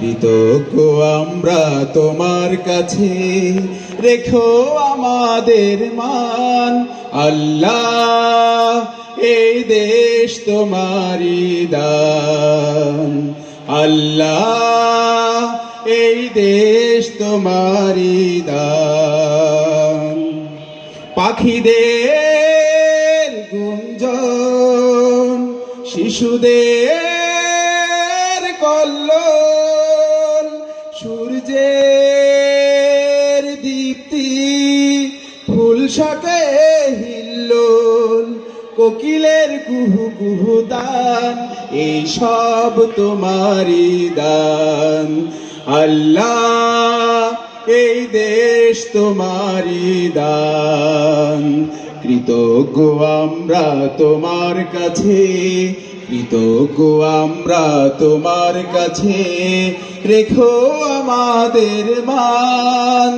কৃতজ্ঞ আমরা তোমার কাছে। রেখো আমাদের মান। আল্লাহ, এই দেশ তোমারই দান। আল্লাহ, এই দেশ তোমারই দান। পাখিদের গুঞ্জন, শিশুদের কল্লোল শাকে হিল্লোল, কোকিলের কুহু কুহু দান, এই সব তোমারই দান। আল্লাহ, এই দেশ তোমারই দান। কৃতজ্ঞ আমরা তোমার কাছে, কৃতজ্ঞ আমরা তোমার কাছে, রেখো আমাদের মান।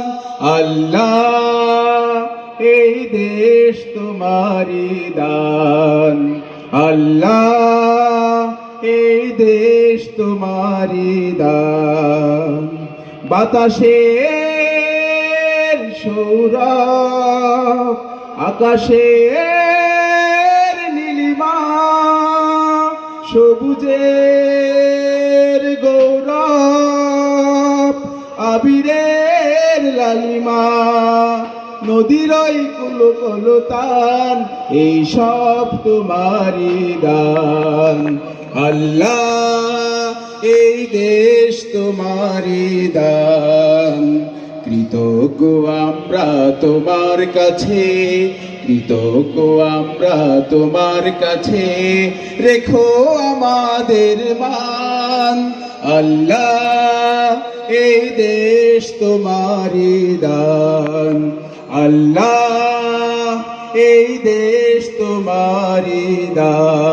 আল্লাহ এই দেশ তোমারই দান। আল্লাহ, এই দেশ তোমারি দান। বাতাসের সৌরভ, আকাশের নীলিমা, সবুজের গৌরব, আবিরের লালিমা। কলতান এই সব তোমারই দান। আল্লাহ, এই দেশ তোমারই দান। কৃতজ্ঞ আমরা তোমার কাছে, কৃতজ্ঞ আমরা তোমার কাছে, রেখো আমাদের মান। আল্লাহ, এই দেশ তোমারি দান। আল্লাহ এই দেশ তোমারি দান